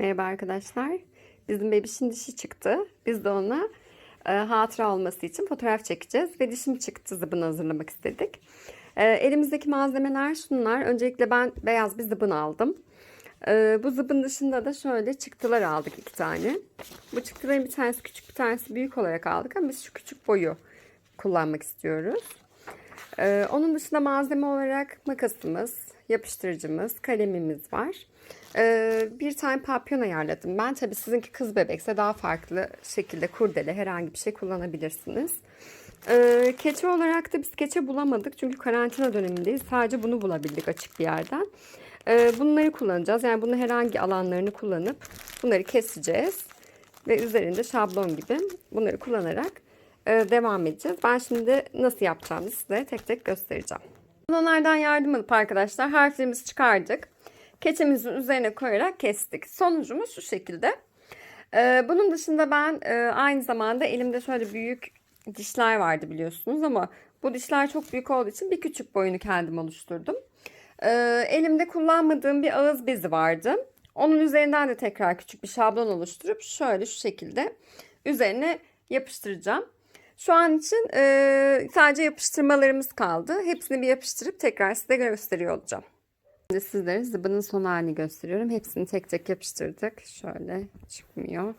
Merhaba arkadaşlar. Bizim bebişin dişi çıktı. Biz de ona e, hatıra olması için fotoğraf çekeceğiz. Ve dişim çıktı zıbını hazırlamak istedik. E, elimizdeki malzemeler şunlar. Öncelikle ben beyaz bir zıbın aldım. E, bu zıbın dışında da şöyle çıktılar aldık iki tane. Bu çıktıların bir tanesi küçük bir tanesi büyük olarak aldık ama biz şu küçük boyu kullanmak istiyoruz. Ee, onun dışında malzeme olarak makasımız, yapıştırıcımız, kalemimiz var. Ee, bir tane papyon ayarladım. Ben tabii sizinki kız bebekse daha farklı şekilde kurdele herhangi bir şey kullanabilirsiniz. Ee, keçe olarak da biz keçe bulamadık çünkü karantina dönemindeyiz. Sadece bunu bulabildik açık bir yerden. Ee, bunları kullanacağız. Yani bunu herhangi alanlarını kullanıp bunları keseceğiz. Ve üzerinde şablon gibi bunları kullanarak e, devam edeceğiz. Ben şimdi nasıl yapacağımı size tek tek göstereceğim. Onlardan yardım alıp arkadaşlar harflerimizi çıkardık. Keçemizin üzerine koyarak kestik. Sonucumuz şu şekilde. E, bunun dışında ben e, aynı zamanda elimde şöyle büyük dişler vardı biliyorsunuz ama bu dişler çok büyük olduğu için bir küçük boyunu kendim oluşturdum. E, elimde kullanmadığım bir ağız bezi vardı. Onun üzerinden de tekrar küçük bir şablon oluşturup şöyle şu şekilde üzerine yapıştıracağım. Şu an için e, sadece yapıştırmalarımız kaldı. Hepsini bir yapıştırıp tekrar size gösteriyor olacağım. Şimdi sizlere zıbının son halini gösteriyorum. Hepsini tek tek yapıştırdık. Şöyle çıkmıyor.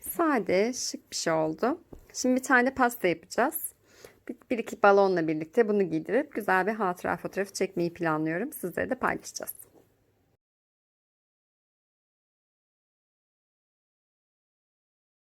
Sade, şık bir şey oldu. Şimdi bir tane pasta yapacağız. Bir, bir iki balonla birlikte bunu giydirip güzel bir hatıra fotoğrafı çekmeyi planlıyorum. Sizlere de paylaşacağız.